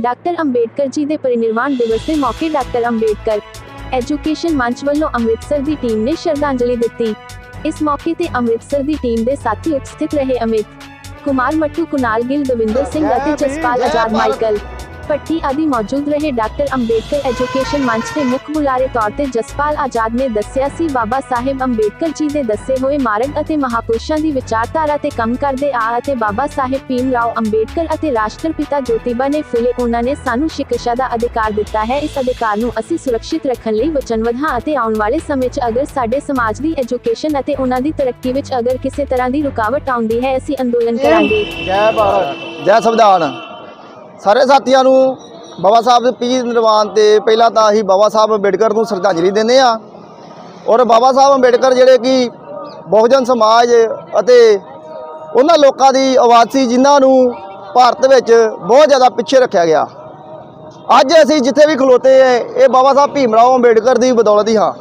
Doctor Ambedkar ji ਦੇ ਪਰਿਨਿਰਵਾਣ ਦਿਵਸ ਦੇ ਮੌਕੇ ਡਾਕਟਰ ਅੰਬੇਡਕਰ ਐਜੂਕੇਸ਼ਨ ਮੰਚ ਵੱਲੋਂ ਅੰਮ੍ਰਿਤਸਰ ਦੀ ਟੀਮ ਨੇ ਸ਼ਰਧਾਂਜਲੀ ਦਿੱਤੀ। ਇਸ ਮੌਕੇ ਤੇ ਅੰਮ੍ਰਿਤਸਰ ਦੀ ਟੀਮ ਦੇ ਸਾਥੀ ਉਪਸਥਿਤ ਰਹੇ ਅਮਿਤ ਕੁਮਾਰ ਮੱਟੂ ਕੁਨਾਲ ਗਿੱਲ, ਦਵਿੰਦਰ ਸਿੰਘ ਅਤੇ ਜਸਪਾਲ ਆਜ਼ਾਦ, ਮਾਈਕਲ। ਪੱਟੀ ਆਦਿ ਮੌਜੂਦ ਰਹੇ। ਡਾਕਟਰ ਅੰਬੇਡਕਰ ਐਜੂਕੇਸ਼ਨ ਮੰਚ ਦੇ ਮੁੱਖ ਬੁਲਾਰੇ ਤੌਰ ਤੇ ਜਸਪਾਲ ਆਜ਼ਾਦ ਨੇ ਦੱਸਿਆ ਸੀ ਬਾਬਾ ਸਾਹਿਬ ਅੰਬੇਡਕਰ ਜੀ ਦੇ ਦੱਸੇ ਹੋਏ ਮਾਰਗ ਅਤੇ ਮਹਾਪੁਰਸ਼ਾਂ ਦੀ ਵਿਚਾਰਧਾਰਾ ਤੇ ਕੰਮ ਕਰਦੇ ਆ ਅਤੇ ਬਾਬਾ ਸਾਹਿਬ ਭੀਮ ਰਾਓ ਅੰਬੇਡਕਰ ਅਤੇ ਰਾਸ਼ਟਰਪਿਤਾ ਜੋਤੀਬਾ ਨੇ ਫੁਲੇ ਉਹਨਾਂ ਨੇ ਸਾਨੂੰ ਸਿੱਖਿਆ ਦਾ ਅਧਿਕਾਰ ਦਿੱਤਾ ਹੈ। ਇਸ ਅਧਿਕਾਰ ਨੂੰ ਅਸੀਂ ਸੁਰੱਖਿਅਤ ਰੱਖਣ ਲਈ ਵਚਨਬੱਧ ਹਾਂ ਅਤੇ ਆਉਣ ਵਾਲੇ ਸਮੇਂ 'ਚ ਅਗਰ ਸਾਡੇ ਸਮਾਜ ਦੀ ਐਜੂਕੇਸ਼ਨ ਅਤੇ ਉਹਨਾਂ ਦੀ ਤਰੱਕੀ ਵਿੱਚ ਅਗਰ ਕਿਸੇ ਤਰ੍ਹਾਂ ਦੀ ਰੁਕਾਵਟ ਆਉਂਦੀ ਹੈ ਅਸੀਂ ਅੰਦੋਲਨ ਕਰਾਂਗੇ। ਜੈ ਭਾਰਤ ਜੈ ਸੰਵਿਧਾਨ। ਸਾਰੇ ਸਾਥੀਆਂ ਨੂੰ ਬਾਬਾ ਸਾਹਿਬ ਦੇ ਪੀਰ ਨਿਰਵਾਣ ਤੇ ਪਹਿਲਾਂ ਤਾਂ ਅਸੀਂ ਬਾਬਾ ਸਾਹਿਬ ਅੰਬੇਡਕਰ ਨੂੰ ਸ਼ਰਧਾਂਜਲੀ ਦਿੰਦੇ ਆ ਔਰ ਬਾਬਾ ਸਾਹਿਬ ਅੰਬੇਡਕਰ ਜਿਹੜੇ ਕਿ ਬਹੁਜਨ ਸਮਾਜ ਅਤੇ ਉਹਨਾਂ ਲੋਕਾਂ ਦੀ ਆਵਾਜ਼ ਸੀ, ਜਿਨ੍ਹਾਂ ਨੂੰ ਭਾਰਤ ਵਿੱਚ ਬਹੁਤ ਜ਼ਿਆਦਾ ਪਿੱਛੇ ਰੱਖਿਆ ਗਿਆ। ਅੱਜ ਅਸੀਂ ਜਿੱਥੇ ਵੀ ਖਲੋਤੇ ਆ ਇਹ ਬਾਬਾ ਸਾਹਿਬ ਭੀਮ ਰਾਓ ਅੰਬੇਡਕਰ ਦੀ ਬਦੌਲਤ ਹੀ ਹਾਂ।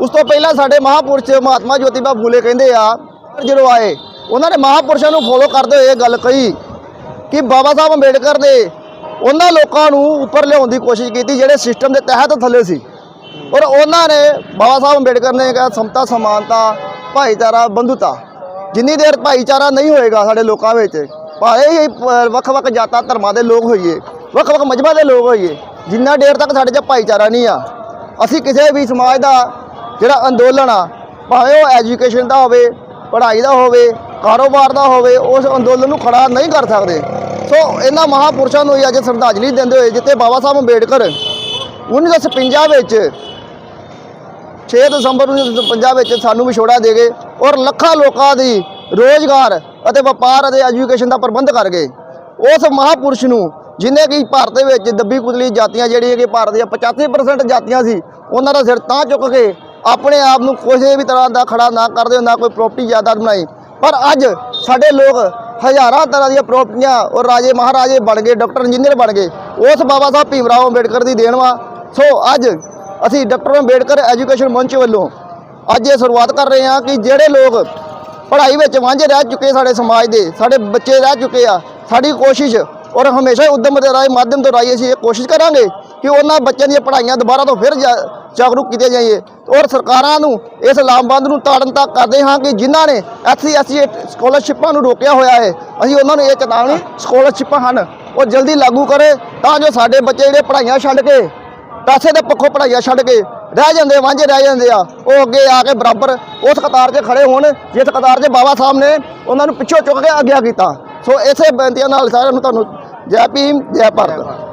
ਉਸ ਤੋਂ ਪਹਿਲਾਂ ਸਾਡੇ ਮਹਾਪੁਰਸ਼ ਮਹਾਤਮਾ ਜੋਤੀਬਾ ਫੂਲੇ ਕਹਿੰਦੇ ਆ, ਜਦੋਂ ਆਏ, ਉਹਨਾਂ ਨੇ ਮਹਾਪੁਰਸ਼ਾਂ ਨੂੰ ਫੋਲੋ ਕਰਦੇ ਹੋਏ ਇਹ ਗੱਲ ਕਹੀ ਕਿ ਬਾਬਾ ਸਾਹਿਬ ਅੰਬੇਡਕਰ ਨੇ ਉਹਨਾਂ ਲੋਕਾਂ ਨੂੰ ਉੱਪਰ ਲਿਆਉਣ ਦੀ ਕੋਸ਼ਿਸ਼ ਕੀਤੀ ਜਿਹੜੇ ਸਿਸਟਮ ਦੇ ਤਹਿਤ ਥੱਲੇ ਸੀ। ਔਰ ਉਹਨਾਂ ਨੇ ਬਾਬਾ ਸਾਹਿਬ ਅੰਬੇਡਕਰ ਨੇ ਕਿਹਾ, ਸਮਤਾ, ਸਮਾਨਤਾ, ਭਾਈਚਾਰਾ, ਬੰਧੁਤਾ। ਜਿੰਨੀ ਦੇਰ ਭਾਈਚਾਰਾ ਨਹੀਂ ਹੋਏਗਾ ਸਾਡੇ ਲੋਕਾਂ ਵਿੱਚ, ਭਾਵੇਂ ਹੀ ਵੱਖ ਵੱਖ ਜਾਤਾਂ, ਧਰਮਾਂ ਦੇ ਲੋਕ ਹੋਈਏ ਵੱਖ ਵੱਖ ਮਜ਼ਹਬਾਂ ਦੇ ਲੋਕ ਹੋਈਏ, ਜਿੰਨਾ ਦੇਰ ਤੱਕ ਸਾਡੇ 'ਚ ਭਾਈਚਾਰਾ ਨਹੀਂ ਆ, ਅਸੀਂ ਕਿਸੇ ਵੀ ਸਮਾਜ ਦਾ ਜਿਹੜਾ ਅੰਦੋਲਨ ਆ, ਭਾਵੇਂ ਉਹ ਐਜੂਕੇਸ਼ਨ ਦਾ ਹੋਵੇ, ਪੜ੍ਹਾਈ ਦਾ ਹੋਵੇ, ਕਾਰੋਬਾਰ ਦਾ ਹੋਵੇ, ਉਸ ਅੰਦੋਲਨ ਨੂੰ ਖੜਾ ਨਹੀਂ ਕਰ ਸਕਦੇ। ਸੋ ਇਹਨਾਂ ਮਹਾਪੁਰਸ਼ਾਂ ਨੂੰ ਹੀ ਅੱਜ ਸ਼ਰਧਾਂਜਲੀ ਦਿੰਦੇ ਹੋਏ ਜਿੱਥੇ ਬਾਬਾ ਸਾਹਿਬ ਅੰਬੇਡਕਰ 1956 ਵਿੱਚ 6 ਦਸੰਬਰ 1956 ਵਿੱਚ ਸਾਨੂੰ ਵਿਛੋੜਾ ਦੇ ਗਏ ਔਰ ਲੱਖਾਂ ਲੋਕਾਂ ਦੀ ਰੋਜ਼ਗਾਰ ਅਤੇ ਵਪਾਰ ਅਤੇ ਐਜੂਕੇਸ਼ਨ ਦਾ ਪ੍ਰਬੰਧ ਕਰ ਗਏ। ਉਸ ਮਹਾਪੁਰਸ਼ ਨੂੰ ਜਿਨੇ ਕਿ ਭਾਰਤ ਦੇ ਵਿੱਚ ਦੱਬੀ ਕੁਚਲੀ ਜਾਤੀਆਂ ਜਿਹੜੀਆਂ ਕਿ ਭਾਰਤ ਦੀਆਂ 85% ਜਾਤੀਆਂ ਸੀ, ਉਹਨਾਂ ਦਾ ਸਿਰ ਤਾਂ ਚੁੱਕ ਕੇ ਆਪਣੇ ਆਪ ਨੂੰ ਕਿਸੇ ਵੀ ਤਰ੍ਹਾਂ ਦਾ ਖੜਾ ਨਾ ਕਰਦੇ, ਨਾ ਕੋਈ ਪ੍ਰੋਪਰਟੀ ਜਾਇਦਾਦ ਬਣਾਈ। ਪਰ ਅੱਜ ਸਾਡੇ ਲੋਕ ਹਜ਼ਾਰਾਂ ਤਰ੍ਹਾਂ ਦੀਆਂ ਪ੍ਰਾਪਰਟੀਆਂ ਔਰ ਰਾਜੇ ਮਹਾਰਾਜੇ ਬਣ ਗਏ ਡਾਕਟਰ ਇੰਜੀਨੀਅਰ ਬਣ ਗਏ। ਉਸ ਬਾਬਾ ਸਾਹਿਬ ਭੀਮ ਰਾਓ ਅੰਬੇਡਕਰ ਦੀ ਦੇਣ ਵਾ। ਸੋ ਅੱਜ ਅਸੀਂ ਡਾਕਟਰ ਅੰਬੇਡਕਰ ਐਜੂਕੇਸ਼ਨ ਮੰਚ ਵੱਲੋਂ ਅੱਜ ਇਹ ਸ਼ੁਰੂਆਤ ਕਰ ਰਹੇ ਹਾਂ ਕਿ ਜਿਹੜੇ ਲੋਕ ਪੜ੍ਹਾਈ ਵਿੱਚ ਵਾਂਝੇ ਰਹਿ ਚੁੱਕੇ ਸਾਡੇ ਸਮਾਜ ਦੇ, ਸਾਡੇ ਬੱਚੇ ਰਹਿ ਚੁੱਕੇ ਆ, ਸਾਡੀ ਕੋਸ਼ਿਸ਼ ਔਰ ਹਮੇਸ਼ਾ ਉਦਮ ਦੇ ਰਾਹੀਂ, ਮਾਧਿਅਮ ਤੋਂ ਰਾਹੀਂ ਅਸੀਂ ਇਹ ਕੋਸ਼ਿਸ਼ ਕਰਾਂਗੇ ਕਿ ਉਹਨਾਂ ਬੱਚਿਆਂ ਦੀਆਂ ਪੜ੍ਹਾਈਆਂ ਦੁਬਾਰਾ ਤੋਂ ਫਿਰ ਜਾ- ਜਾਗਰੂਕ ਕੀਤੇ ਜਾਈਏ। ਔਰ ਸਰਕਾਰਾਂ ਨੂੰ ਇਸ ਲਾਮਬੰਦ ਨੂੰ ਤਾੜਨ ਤੱਕ ਕਰਦੇ ਹਾਂ ਕਿ ਜਿਨ੍ਹਾਂ ਨੇ ਐਸਸੀ ਐਸਸੀ ਸਕਾਲਰਸ਼ਿਪਾਂ ਨੂੰ ਰੋਕਿਆ ਹੋਇਆ ਹੈ, ਅਸੀਂ ਉਹਨਾਂ ਨੂੰ ਇਹ ਚੇਤਾਵਨੀ ਸਕਾਲਰਸ਼ਿਪਾਂ ਹਨ। ਉਹ ਜਲਦੀ ਲਾਗੂ ਕਰੇ ਤਾਂ ਜੋ ਸਾਡੇ ਬੱਚੇ ਜਿਹੜੇ ਪੜ੍ਹਾਈਆਂ ਛੱਡ ਕੇ, ਪੈਸੇ ਦੇ ਪੱਖੋਂ ਪੜ੍ਹਾਈਆਂ ਛੱਡ ਕੇ ਰਹਿ ਜਾਂਦੇ, ਵਾਂਝੇ ਰਹਿ ਜਾਂਦੇ ਆ, ਉਹ ਅੱਗੇ ਆ ਕੇ ਬਰਾਬਰ ਉਸ ਕਤਾਰ 'ਚ ਖੜੇ ਹੋਣ, ਜਿਸ ਕਤਾਰ 'ਚ ਬਾਬਾ ਸਾਹਿਬ ਨੇ ਉਹਨਾਂ ਨੂੰ ਪਿੱਛੋਂ ਚੁੱਕ ਕੇ ਅੱਗੇ ਕੀਤਾ। ਸੋ ਇਸੇ ਬੇਨਤੀਆਂ ਨਾਲ ਸਾਰਿਆਂ ਨੂੰ ਤੁਹਾਨੂੰ ਜੈ ਭੀਮ, ਜੈ ਭਾਰਤ।